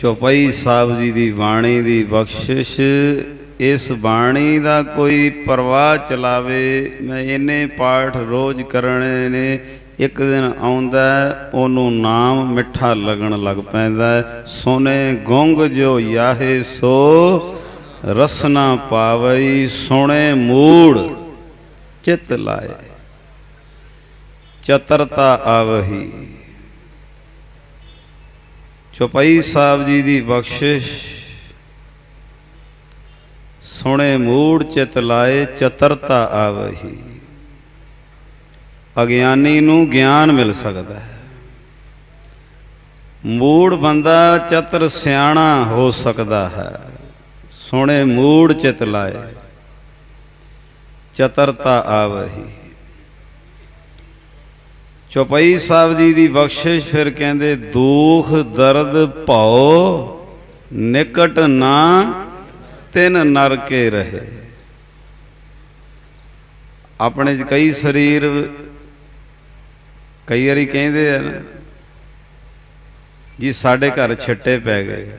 ਚੌਪਈ ਸਾਹਿਬ ਜੀ ਦੀ ਬਾਣੀ ਦੀ ਬਖਸ਼ਿਸ਼, ਇਸ ਬਾਣੀ ਦਾ ਕੋਈ ਪ੍ਰਵਾਹ ਚਲਾਵੇ, ਮੈਂ ਇਹਨੇ ਪਾਠ ਰੋਜ਼ ਕਰਨੇ ਨੇ, ਇੱਕ ਦਿਨ ਆਉਂਦਾ, ਉਹਨੂੰ ਨਾਮ ਮਿੱਠਾ ਲੱਗਣ ਲੱਗ ਪੈਂਦਾ, ਸੋਨੇ ਗੁੰਗ ਜੋ ਯਾਹੇ ਸੋ, ਰਸਨਾ ਪਾਵਈ ਸੋਨੇ ਮੂੜ, ਚਿਤ ਲਾਏ, ਚਤਰਤਾ ਆਵਹੀ। ਚੁਪਈ ਸਾਹਿਬ ਜੀ ਦੀ ਬਖਸ਼ਿਸ਼। ਸੁਣੇ ਮੂੜ ਚਿਤ ਲਾਏ, ਚਤਰਤਾ ਆਵਹੀ। ਅਗਿਆਨੀ ਨੂੰ ਗਿਆਨ ਮਿਲ ਸਕਦਾ ਹੈ। ਮੂੜ ਬੰਦਾ ਚਤਰ ਸਿਆਣਾ ਹੋ ਸਕਦਾ ਹੈ। ਸੁਣੇ ਮੂੜ ਚਿਤ ਲਾਏ, ਚਤਰਤਾ ਆਵਹੀ। ਚੌਪਈ ਸਾਹਿਬ ਜੀ ਦੀ ਬਖਸ਼ਿਸ਼ ਫਿਰ ਕਹਿੰਦੇ, ਦੁੱਖ, ਦਰਦ ਭਉ ਨਿਕਟ ਨਾ, ਤਿੰਨ ਨਰ ਕੇ ਰਹੇ। ਆਪਣੇ ਕਈ ਸਰੀਰ, ਕਈ ਵਾਰੀ ਕਹਿੰਦੇ ਆ ਨਾ, ਜੀ, ਸਾਡੇ ਘਰ ਛਿੱਟੇ ਪੈ ਗਏ।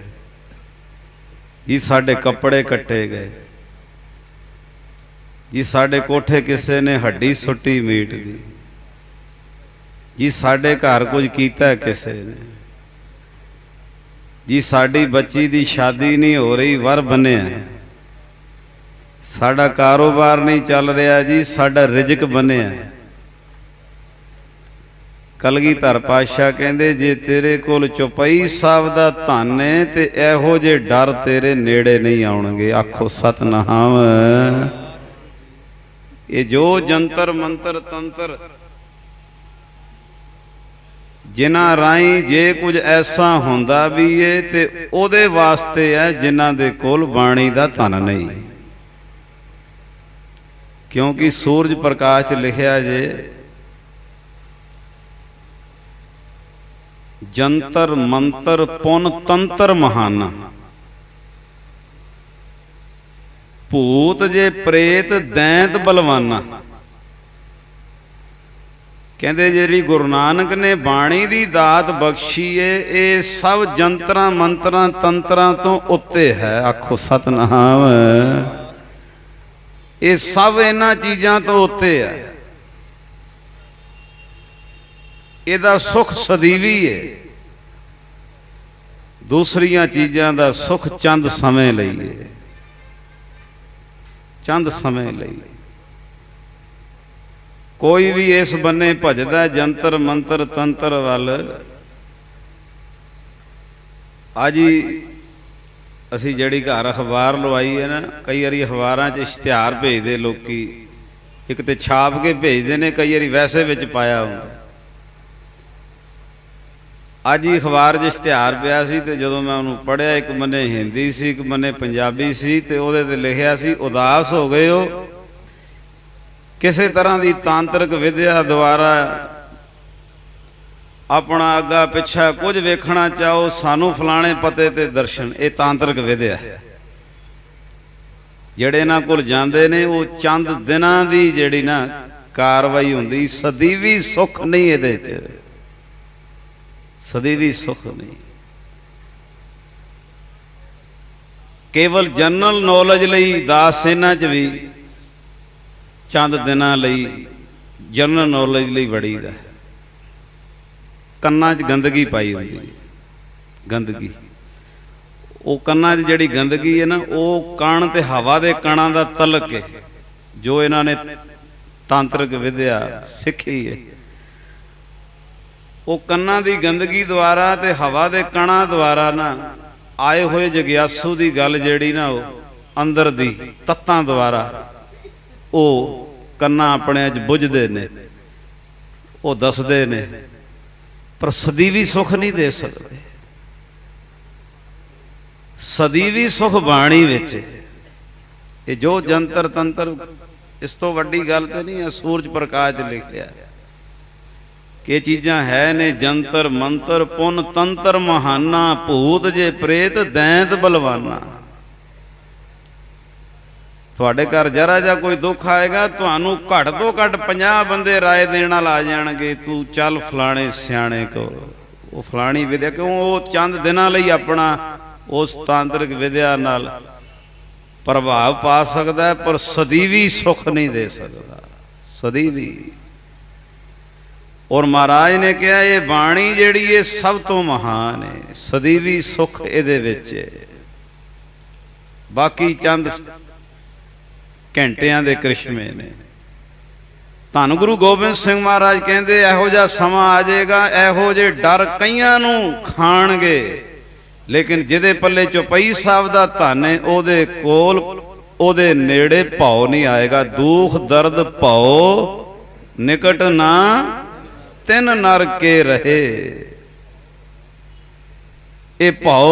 ਜੀ, ਸਾਡੇ ਕੱਪੜੇ ਕੱਟੇ ਗਏ। ਜੀ, ਸਾਡੇ ਕੋਠੇ ਕਿਸੇ ਨੇ ਹੱਡੀ ਸੁੱਟੀ ਮੀਟ ਦੀ। ਜੀ, ਸਾਡੇ ਘਰ ਕੁਝ ਕੀਤਾ ਕਿਸੇ ਨੇ? ਜੀ, ਸਾਡੀ ਬੱਚੀ ਦੀ ਸ਼ਾਦੀ ਨਹੀਂ ਹੋ ਰਹੀ, ਵਰ ਬਣਿਆ ਸਾਡਾ ਕਾਰੋਬਾਰ ਨਹੀਂ ਚੱਲ ਰਿਹਾ ਜੀ, ਸਾਡਾ ਰਿਜ਼ਕ ਬਣਿਆ ਕਲਗੀਧਰ ਪਾਤਸ਼ਾਹ ਕਹਿੰਦੇ, ਜੇ ਤੇਰੇ ਕੋਲ ਚੁਪਈ ਸਾਹਿਬ ਦਾ ਧਨ ਹੈ, ਤੇ ਇਹੋ ਜੇ ਡਰ ਤੇਰੇ ਨੇੜੇ ਨਹੀਂ ਆਉਣਗੇ। ਆਖੋ, ਸਤਨਾਮ। ਇਹ ਜੋ ਜੰਤਰ ਮੰਤਰ ਤੰਤਰ ਜਿਨ੍ਹਾਂ ਰਾਈ ਜੇ ਕੁਝ ਐਸਾ ਹੁੰਦਾ ਵੀ ਏ, ਤੇ ਉਹਦੇ ਵਾਸਤੇ ਹੈ ਜਿਨ੍ਹਾਂ ਦੇ ਕੋਲ ਬਾਣੀ ਦਾ ਧਨ ਨਹੀਂ। ਕਿਉਂਕਿ ਸੂਰਜ ਪ੍ਰਕਾਸ਼ ਲਿਖਿਆ ਜੇ, ਜੰਤਰ ਮੰਤਰ ਪੁਨ ਤੰਤਰ ਮਹਾਨ। ਭੂਤ ਜੇ ਪ੍ਰੇਤ ਦੈਂਤ ਬਲਵਾਨਾ। ਕਹਿੰਦੇ ਜਿਹੜੀ ਗੁਰੂ ਨਾਨਕ ਨੇ ਬਾਣੀ ਦੀ ਦਾਤ ਬਖਸ਼ੀ ਏ, ਇਹ ਸਭ ਜੰਤਰਾਂ, ਮੰਤਰਾਂ, ਤੰਤਰਾਂ ਤੋਂ ਉੱਤੇ ਹੈ, ਆਖੋ ਸਤਨਾਮ। ਇਹ ਸਭ ਇਹਨਾਂ ਚੀਜ਼ਾਂ ਤੋਂ ਉੱਤੇ ਹੈ। ਇਹਦਾ ਸੁਖ ਸਦੀਵੀ ਏ। ਦੂਸਰੀਆਂ ਚੀਜ਼ਾਂ ਦਾ ਸੁਖ ਚੰਦ ਸਮੇਂ ਲਈ ਏ। ਚੰਦ ਸਮੇਂ ਲਈ। ਕੋਈ ਵੀ ਇਸ ਬੰਨੇ ਭਜਦਾ ਜੰਤਰ, ਮੰਤਰ, ਤੰਤਰ ਵੱਲ। ਅੱਜ ਹੀ ਅਸੀਂ ਜਿਹੜੀ ਘਰ ਅਖਬਾਰ ਲਵਾਈ ਹੈ ਨਾ, ਕਈ ਵਾਰੀ ਅਖਬਾਰਾਂ 'ਚ ਇਸ਼ਤਿਹਾਰ ਭੇਜਦੇ ਲੋਕੀ। ਇੱਕ ਤੇ ਛਾਪ ਕੇ ਭੇਜਦੇ ਨੇ, ਕਈ ਵਾਰੀ ਵੈਸੇ ਵਿੱਚ ਪਾਇਆ ਹੁੰਦਾ। ਅੱਜ ਹੀ ਅਖਬਾਰ 'ਚ ਇਸ਼ਤਿਹਾਰ ਪਿਆ ਸੀ ਤੇ ਜਦੋਂ ਮੈਂ ਉਹਨੂੰ ਪੜ੍ਹਿਆ, ਇੱਕ ਮੰਨੇ ਹਿੰਦੀ ਸੀ, ਇੱਕ ਮੰਨੇ ਪੰਜਾਬੀ ਸੀ ਤੇ ਉਹਦੇ ਤੇ ਲਿਖਿਆ ਸੀ, ਉਦਾਸ ਹੋ ਗਏ ਹੋ। ਕਿਸੇ ਤਰ੍ਹਾਂ ਦੀ ਤਾਂਤਰਿਕ ਵਿਦਿਆ ਦੁਆਰਾ ਆਪਣਾ ਅੱਗਾ ਪਿੱਛਾ ਕੁਝ ਵੇਖਣਾ ਚਾਹੋ, ਸਾਨੂੰ ਫਲਾਣੇ ਪਤੇ ਤੇ ਦਰਸ਼ਨ। ਇਹ ਤਾਂਤਰਿਕ ਵਿਦਿਆ ਹੈ। ਜਿਹੜੇ ਇਹਨਾਂ ਕੋਲ ਜਾਂਦੇ ਨੇ, ਉਹ ਚੰਦ ਦਿਨਾਂ ਦੀ ਜਿਹੜੀ ਨਾ ਕਾਰਵਾਈ ਹੁੰਦੀ, ਸਦੀਵੀ ਸੁੱਖ ਨਹੀਂ ਇਹਦੇ 'ਚ। ਸਦੀਵੀ ਸੁੱਖ ਨਹੀਂ। ਕੇਵਲ ਜਨਰਲ ਨੌਲੇਜ ਲਈ ਦਾਸ ਇਹਨਾਂ 'ਚ ਵੀ ਚੰਦ ਦਿਨਾਂ ਲਈ, ਜਨਰਲ ਨੌਲੇਜ ਲਈ ਵੜੀਦਾ। ਕੰਨਾਂ 'ਚ ਗੰਦਗੀ ਪਾਈ ਹੁੰਦੀ ਹੈ। ਗੰਦਗੀ। ਉਹ ਕੰਨਾਂ 'ਚ ਜਿਹੜੀ ਗੰਦਗੀ ਹੈ ਨਾ, ਉਹ ਕਣ ਤੇ ਹਵਾ ਦੇ ਕਣਾਂ ਦਾ ਤਲਕ ਹੈ। ਜੋ ਇਹਨਾਂ ਨੇ ਤਾਂਤਰਿਕ ਵਿਦਿਆ ਸਿੱਖੀ ਹੈ। ਉਹ ਕੰਨਾਂ ਦੀ ਗੰਦਗੀ ਦੁਆਰਾ ਤੇ ਹਵਾ ਦੇ ਕਣਾਂ ਦੁਆਰਾ ਨਾ, ਆਏ ਹੋਏ ਜਗਿਆਸੂ ਦੀ ਗੱਲ ਜਿਹੜੀ ਨਾ ਉਹ ਅੰਦਰ ਦੀ ਤੱਤਾਂ ਦੁਆਰਾ ਉਹ ਕੰਨਾਂ ਆਪਣੇ ਚ ਬੁੱਝਦੇ ਨੇ, ਉਹ ਦੱਸਦੇ ਨੇ, ਪਰ ਸਦੀਵੀ ਸੁਖ ਨਹੀਂ ਦੇ ਸਕਦੇ। ਸਦੀਵੀ ਸੁਖ ਬਾਣੀ ਵਿੱਚ ਇਹ ਜੋ ਜੰਤਰ ਤੰਤਰ ਇਸ ਤੋਂ ਵੱਡੀ ਗੱਲ ਤੇ ਨਹੀਂ ਹੈ, ਸੂਰਜ ਪ੍ਰਕਾਸ਼ ਲਿਖਿਆ ਕਿ ਇਹ ਚੀਜ਼ਾਂ ਹੈ ਨੇ ਜੰਤਰ ਮੰਤਰ ਪੁੰਨ ਤੰਤਰ ਮਹਾਨਾ ਭੂਤ ਜੇ ਪ੍ਰੇਤ ਦੈਂਤ ਬਲਵਾਨਾ। ਤੁਹਾਡੇ ਘਰ ਜਰਾ ਜਾਂ ਕੋਈ ਦੁੱਖ ਆਏਗਾ ਤੁਹਾਨੂੰ ਘੱਟ ਤੋਂ ਘੱਟ 50 ਬੰਦੇ ਰਾਏ ਦੇਣ ਨਾਲ ਆ ਜਾਣਗੇ ਤੂੰ ਚੱਲ ਫਲਾਣੇ ਸਿਆਣੇ ਕੋਲ ਉਹ ਫਲਾਣੀ ਵਿਦਿਆ ਕਿਉਂ ਉਹ ਚੰਦ ਦਿਨਾਂ ਲਈ ਆਪਣਾ ਉਸ ਤਾਂਤਰਿਕ ਵਿਦਿਆ ਨਾਲ ਪ੍ਰਭਾਵ ਪਾ ਸਕਦਾ ਪਰ ਸਦੀਵੀ ਸੁੱਖ ਨਹੀਂ ਦੇ ਸਕਦਾ। ਸਦੀਵੀ। ਔਰ ਮਹਾਰਾਜ ਨੇ ਕਿਹਾ ਇਹ ਬਾਣੀ ਜਿਹੜੀ ਇਹ ਸਭ ਤੋਂ ਮਹਾਨ ਹੈ ਸਦੀਵੀ ਸੁੱਖ ਇਹਦੇ ਵਿੱਚ ਹੈ। ਬਾਕੀ ਚੰਦ ਘੰਟਿਆਂ ਦੇ ਕ੍ਰਿਸ਼ਮੇ ਨੇ। ਧੰਨ ਗੁਰੂ ਗੋਬਿੰਦ ਸਿੰਘ ਮਹਾਰਾਜ ਕਹਿੰਦੇ, ਇਹੋ ਜਿਹਾ ਸਮਾਂ ਆ ਜਾਏਗਾ, ਇਹੋ ਜਿਹੇ ਡਰ ਕਈਆਂ ਨੂੰ ਖਾਣਗੇ। ਲੇਕਿਨ ਜਿਹਦੇ ਪੱਲੇ ਚੁਪਈ ਸਾਹਿਬ ਦਾ ਧਨ ਹੈ, ਉਹਦੇ ਕੋਲ ਉਹਦੇ ਨੇੜੇ ਭਾਉ ਨਹੀਂ ਆਏਗਾ। ਦੁੱਖ, ਦਰਦ, ਭਾਉ ਨਿਕਟ ਨਾ, ਤਿੰਨ ਨਰ ਕੇ ਰਹੇ। ਇਹ ਭਾਉ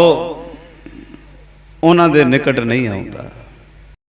ਉਹਨਾਂ ਦੇ ਨਿਕਟ ਨਹੀਂ ਆਉਂਦਾ।